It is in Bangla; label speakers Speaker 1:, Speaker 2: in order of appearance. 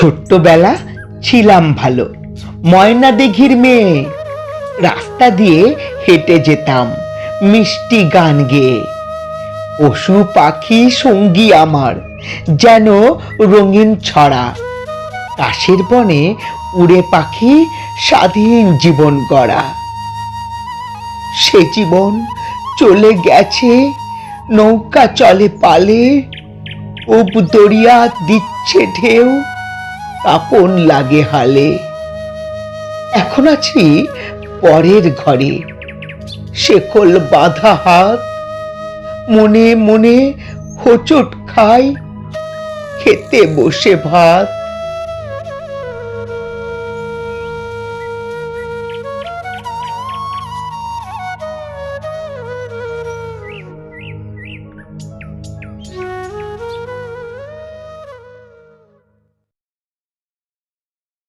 Speaker 1: ছোট্টবেলা ছিলাম ভালো। ময়না দিঘির মেয়ে। রাস্তা দিয়ে হেঁটে যেতাম মিষ্টি গান গেয়ে। পশু পাখি সঙ্গী আমার যেন রঙিন ছড়া। কাশের বনে উড়ে পাখি স্বাধীন জীবন গড়া। সে জীবন চলে গেছে, নৌকা চলে পালে উপ দরিয়া দিচ্ছে ঢেউ। আপন লাগে হালে। এখন আছি পরের ঘরে। শেকল বাঁধা হাত, মনে মনে হোচট খাই, খেতে বসে ভাত।